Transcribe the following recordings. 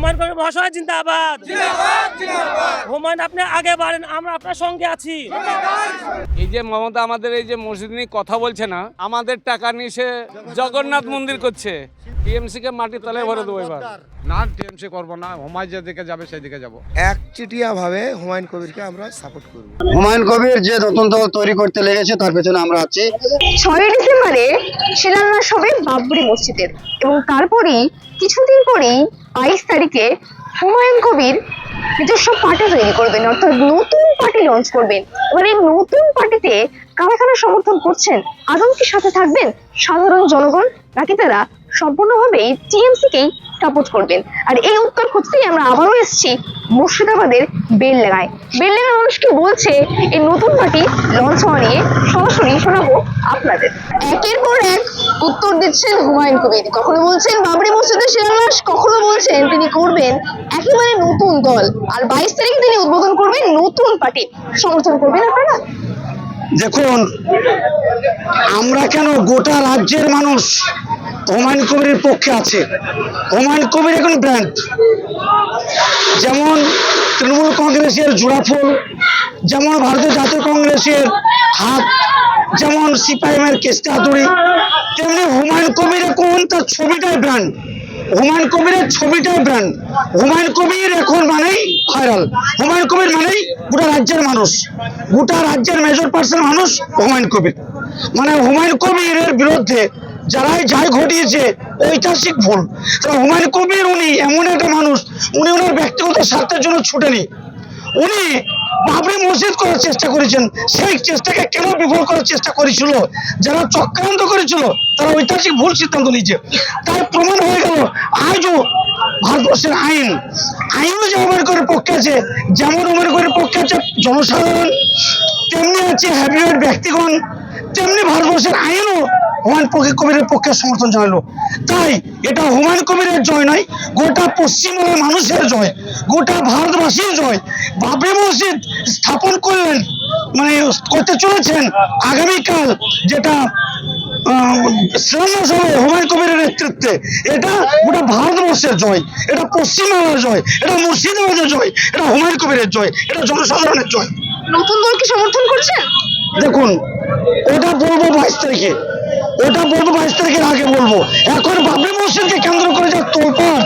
হুমায়ুন কবির মহাশয় জিন্দাবাদ। হুমায়ুন আপনি আগে বাড়েন আমরা আপনার সঙ্গে আছি। এই যে মমতা আমাদের এই যে মসজিদ নিয়ে কথা বলছে না আমাদের টাকা নিয়ে সে জগন্নাথ মন্দির করছে। টিএমসি কে মাটির তলায় ভরে দেবো এবার। না টিএমসি করব না হুমায় যেদিকে যাবে সেই দিকে যাব একচেটিয়া ভাবে হুমায়ুন কবিরকে আমরা সাপোর্ট করব। হুমায়ুন কবির যে নতুন দল তৈরি করতে লেগেছে তার পেছনে আমরা আছি। ছয়ই ডিসেম্বরে শিলান্যাস হবে বাবরি মসজিদের এবং তারপরেই কিছুদিন পরেই বাইশ তারিখে হুমায়ুন কবির নিজস্ব পার্টি তৈরি করবেন, অর্থাৎ নতুন পার্টি লঞ্চ করবেন, এবার এই নতুন পার্টিতে কারা কারা সমর্থন করছেন আদম কি সাথে থাকবেন সাধারণ জনগণ, নাকি তারা সম্পূর্ণভাবে টিএমসি কেই সাপোর্ট করবেন। আর এই উত্তর খুঁজতেই আমরা আবারও এসেছি মুর্শিদাবাদের বেলডাঙায় বেলডাঙার মানুষ কি বলছে? এই নতুন পার্টি লঞ্চ হওয়া নিয়ে সরাসরি শোনাবো আপনাদের। একের পর এক উত্তর দিচ্ছেন হুমায়ুন কবির। কখনো বলছেন, বাবরি মসজিদের শিলান্যাস কখনো বলছেন, তিনি করবেন একেবারে নতুন দল আর বাইশ তারিখে তিনি উদ্বোধন করবেন নতুন পার্টি। সমর্থন করবেন আপনারা? দেখুন, আমরা কেন গোটা রাজ্যের মানুষ হুমায়ুন কবিরের পক্ষে আছে। হুমায়ুন কবির এখন ব্র্যান্ড যেমন তৃণমূল কংগ্রেসের জোড়াফুল, যেমন ভারতীয় জাতীয় কংগ্রেসের হাত, যেমন সিপিআইএমের কেস্টা হাতুড়ি, তেমনি হুমায়ুন কবির এখন তার ছবিটাই ব্র্যান্ড হুমায়ুন কবিরের ছবিটাই ব্র্যান্ড হুমায়ুন কবির এখন মানেই ভাইরাল হুমায়ুন কবির মানেই গোটা রাজ্যের মানুষ। গোটা রাজ্যের মেজর পার্সেন্ট মানুষ হুমায়ুন কবির। মানে হুমায়ুন কবিরের বিরুদ্ধে যারাই যাই ঘটিয়েছে, ঐতিহাসিক ভুল। হুমায়ুন কবির উনি, এমন একটা মানুষ, উনি ওনার ব্যক্তিগত স্বার্থের জন্য ছুটেনি। উনি বাবরি মসজিদ করার চেষ্টা করেছেন, সেই চেষ্টাকে কেন বিফল করার চেষ্টা করেছিল? যারা চক্রান্ত করেছিল, তারা ঐতিহাসিক ভুল সিদ্ধান্ত নিয়েছে। তাই প্রমাণ হয়ে গেল, আজও ভারতবর্ষের আইন। আইনও যে অমেরিকার পক্ষে আছে, যেমন অমেরিকার পক্ষে আছে জনসাধারণ, তেমনি আছে হ্যাবিয়েট ব্যক্তিগণ, তেমনি ভারতবর্ষের আইনও হুমায়ুন কবিরের পক্ষে সমর্থন জানালো। তাই এটা হুমায়ুন কবিরের জয় নয় গোটা পশ্চিমবঙ্গের মানুষের জয় গোটা ভারতবাসীর জয়। বাবরি মসজিদ স্থাপন করলেন মানে করতে চলেছেন আগামীকাল যেটা হুমায়ুন কবিরের নেতৃত্বে। এটা গোটা ভারতবর্ষের জয় এটা পশ্চিমবঙ্গের জয় এটা মুর্শিদাবাদের জয় এটা হুমায়ুন কবিরের জয় এটা জনসাধারণের জয়। নতুন দলকে সমর্থন করছেন দেখুন ওটা বলব বাইশ তারিখে। ওটা বলব বাইশ তারিখের আগে বলব। এখন বাবরি মসজিদকে কেন্দ্র করে যা তোলপাড়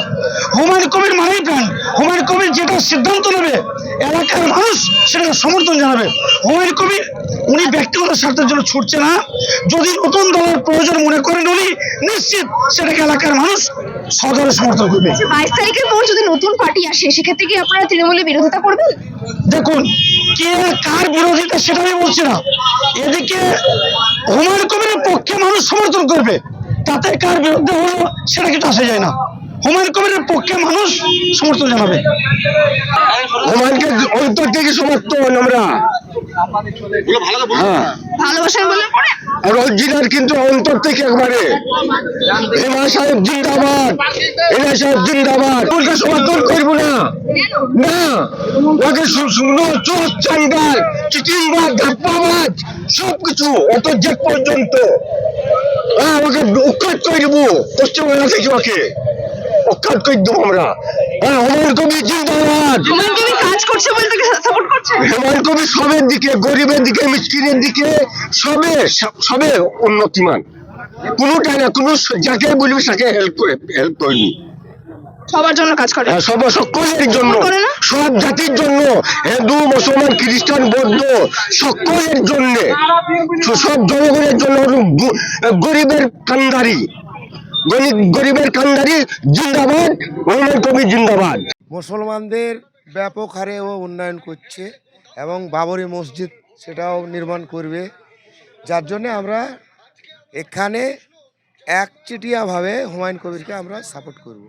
হুমায়ুন কবির মানেই প্রাণ হুমায়ুন কবির যেটা সিদ্ধান্ত নেবে এলাকার মানুষ সেটা সমর্থন জানাবে। হুমায়ুন কবির উনি ব্যক্তিগত স্বার্থের জন্য ছুটছে না। যদি নতুন দলের প্রয়োজন মনে করেন উনি নিশ্চিত সেটাকে এলাকার মানুষ সদরে সমর্থন করবে। বাইশ তারিখের পর যদি নতুন পার্টি আসে সেক্ষেত্রে কি আপনারা তৃণমূলের বিরোধিতা করবেন? দেখুন কে কার বিরোধিতা সেটা আমি বলছি না। এদিকে হুমায়ুন কবিরের পক্ষে মানুষ সমর্থন করবে। তাতে কার বিরুদ্ধে হলো সেটা কিন্তু আসা যায় না। হুমায়ুন কবিরের পক্ষে মানুষ সমর্থন জানাবে। হুমায়ুনকে অন্তর থেকে সমর্থন আমরা। হ্যাঁ। ভালোবাসেন বলে আর অরিজিনাল কিন্তু অন্তর থেকে একবারে। এমা সাহেব জিন্দাবাদ। এমা সাহেব জিন্দাবাদ। ওকে সমর্থন করব না। না। ওকে সুন্দর চোখ চান্ডাল চিটিংবাজ ধাপ্পাবাজ সব কিছু অত যে পর্যন্ত। হ্যাঁ ওকে উৎখাত করে দেবো পশ্চিমবাংলা থেকে ওকে উৎখাত করে দেবো আমরা। হ্যাঁ অমর কবি জিন্দাবাদ। কাজ করছে বলে সাপোর্ট করছেন হেমন্ত কবি সবের দিকে গরিবের দিকে মিসকিনের দিকে সবে সবে উন্নতিমান। না কোনো যাকে বলবি তাকে হেল্প করে হেল্প করিনি সবার জন্য কাজ করে। হ্যাঁ, সব সকলের জন্য। সব জাতির জন্য। হিন্দু মুসলমান খ্রিস্টান বৌদ্ধ সকলের জন্য। সব জনগণের জন্য গরিবের কান্দারি। গরিব গরিবের কান্দারি জিন্দাবাদ মোহাম্মদ কবি জিন্দাবাদ। মুসলমানদের ব্যাপক হারে ও উন্নয়ন করছে এবং বাবরি মসজিদ সেটাও নির্মাণ করবে। যার জন্যে আমরা এখানে একচেটিয়াভাবে হুমায়ুন কবিরকে আমরা সাপোর্ট করব।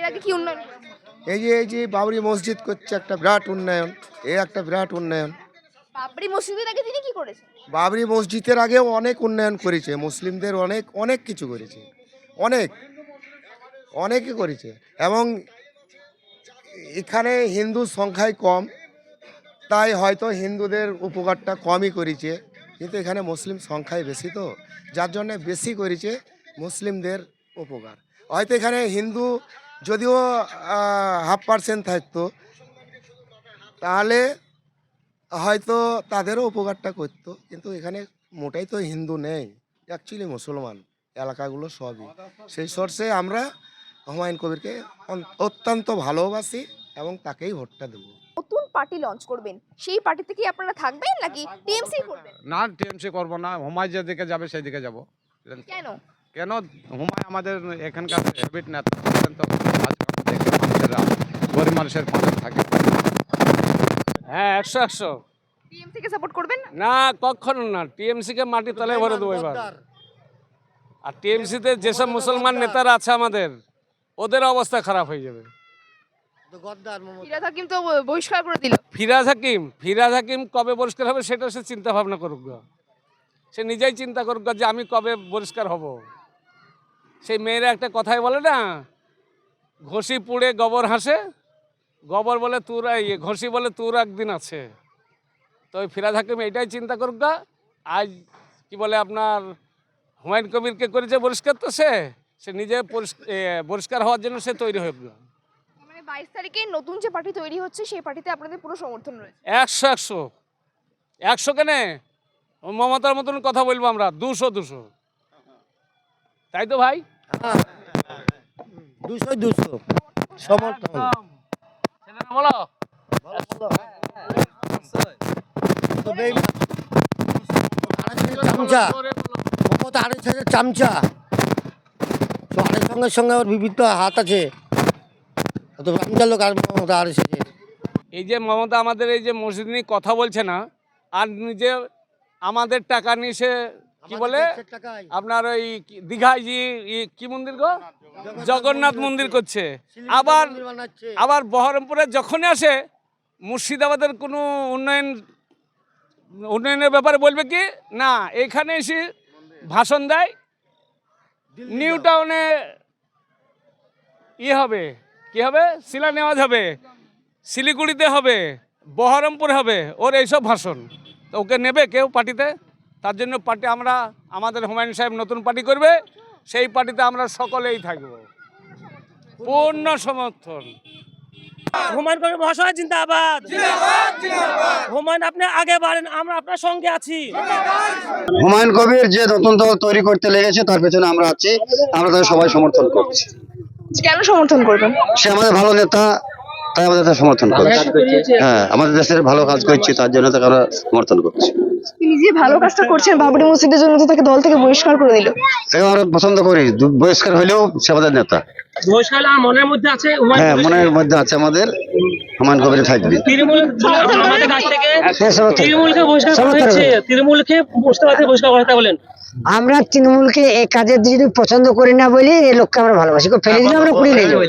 এর আগে কি উন্নয়ন? এই যে এই যে বাবরি মসজিদ করছে একটা বিরাট উন্নয়ন এই একটা বিরাট উন্নয়ন। বাবরি মসজিদের আগে তিনি কি করেছেন? বাবরি মসজিদের আগেও অনেক উন্নয়ন করেছে মুসলিমদের অনেক অনেক কিছু করেছে অনেক অনেকে করেছে। এবং এখানে হিন্দু সংখ্যায় কম তাই হয়তো হিন্দুদের উপকারটা কমই করেছে কিন্তু এখানে মুসলিম সংখ্যায় বেশি তো যার জন্য বেশি করেছে মুসলিমদের উপকার। হয়তো এখানে হিন্দু যদিও হাফ পার্সেন্ট থাকতো তাহলে হয়তো তাদেরও উপকারটা করতো কিন্তু এখানে মোটাই তো হিন্দু নেই অ্যাকচুয়ালি মুসলমান এলাকাগুলো সবই সেই সোর্সে আমরা হুমায়ুন কবিরকে অত্যন্ত ভালোবাসি এবং তাকেই ভোটটা দেবো নতুন পার্টি লঞ্চ করবেন সেই পার্টিতে কি আপনারা থাকবেন নাকি টিএমসি করবেন না টিএমসি করব না হুমায় যেদিকে যাবে সেই দিকে যাব কেন কেন? হুমায় আমাদের এখানকার হ্যাবিট না থাকতেন তো আজকে আমাদের এখানে মানুষেরা গরিব মানুষের পাশে থাকে। হ্যাঁ একশো একশো। টিএমসি কে সাপোর্ট করবেন? না কখনো না। টিএমসি কে মাটি তলে ভরে দেবো এবার। আর টিএমসিতে যেসব মুসলমান নেতারা আছে আমাদের ওদের অবস্থা খারাপ হয়ে যাবে। ফিরাদ হাকিম তো বহিষ্কার করে দিল। ফিরাজ হাকিম ফিরাজ হাকিম কবে পরিষ্কার হবে সেটা সে চিন্তা ভাবনা করুক গা। সে নিজেই চিন্তা করুক গা যে আমি কবে পরিষ্কার হব। সেই মেয়েরা একটা কথাই বলে না ঘষি পুড়ে গোবর হাসে গোবর বলে তোর ইয়ে ঘষি বলে তোর একদিন আছে। তো ওই ফিরাজ হাকিম এটাই চিন্তা করুক গা আজ কি বলে আপনার হুমায়ুন কবিরকে করেছে পরিষ্কার তো সে সে নিজে পরিষ্কার হওয়ার জন্য সে তৈরি হোক গা। মানে বাইশ তারিখে নতুন যে পার্টি তৈরি হচ্ছে সেই পার্টিতে আপনাদের পুরো সমর্থন রয়েছে? একশো একশো। একশো কেনে? মমতার মতন কথা বলব আমরা দুশো দুশো। তাই তো ভাই? দুশো দুশো সমর্থন। বলো। চামচা। মমতা চামচা। সঙ্গে সঙ্গে ওর বিভিন্ন হাত আছে। তো চামচা লোক আর মমতা এই যে মমতা আমাদের এই যে মসজিদ নিয়ে কথা বলছে না আর নিজে আমাদের টাকা নিয়ে সে কি বলে? আপনার ওই দীঘায় যে কি মন্দির গো? জগন্নাথ মন্দির করছে। আবার আবার বহরমপুরে যখনই আসে মুর্শিদাবাদের কোনো উন্নয়ন উন্নয়নের ব্যাপারে বলবে কি? না এখানে এসে ভাষণ দেয়। নিউ টাউনে ইয়ে হবে। কি হবে? শিলান্যাস হবে। শিলিগুড়িতে হবে। বহরমপুর হবে। ওর এইসব ভাষণ। তো ওকে নেবে কেউ পার্টিতে? তার জন্য পার্টি আমরা আমাদের হুমায়ুন সাহেব নতুন পার্টি করবে সেই পার্টিতে আমরা সকলেই থাকব। পূর্ণ সমর্থন। হুমায়ুন কবির মহাশয় জিন্দাবাদ। হুমায়ুন আপনি আগে বাড়েন আমরা আপনার সঙ্গে আছি। হুমায়ুন কবির যে নতুন দল তৈরি করতে লেগেছে তার পেছনে আমরা আছি। আমরা তাকে সবাই সমর্থন করছি। কেন সমর্থন করবেন? সে আমাদের ভালো নেতা তাই আমাদের সমর্থন করছি। হ্যাঁ আমাদের দেশের ভালো কাজ করছি তার জন্য তাকে আমরা সমর্থন করছি। তিনি যে ভালো কাজটা করছেন বাবরি মসজিদের জন্য তো তাকে দল থেকে বহিষ্কার করে দিল। তাকে আমরা পছন্দ করি। বহিষ্কার হলেও নেতা। বৈশাল আমার মনের মধ্যে আছে হ্যাঁ মনের মধ্যে আছে আমাদের। হুমায়ুন কবির থাকবে। তৃণমূল আমাদের কাছ থেকে হ্যাঁ। তৃণমূলকে বহিষ্কার করা বলেন। আমরা তৃণমূলকে এই কাজের জন্য পছন্দ করি না বলে এই লোককে আমরা ভালোবাসি। ফেলে দিলে আমরা নিয়ে যাব।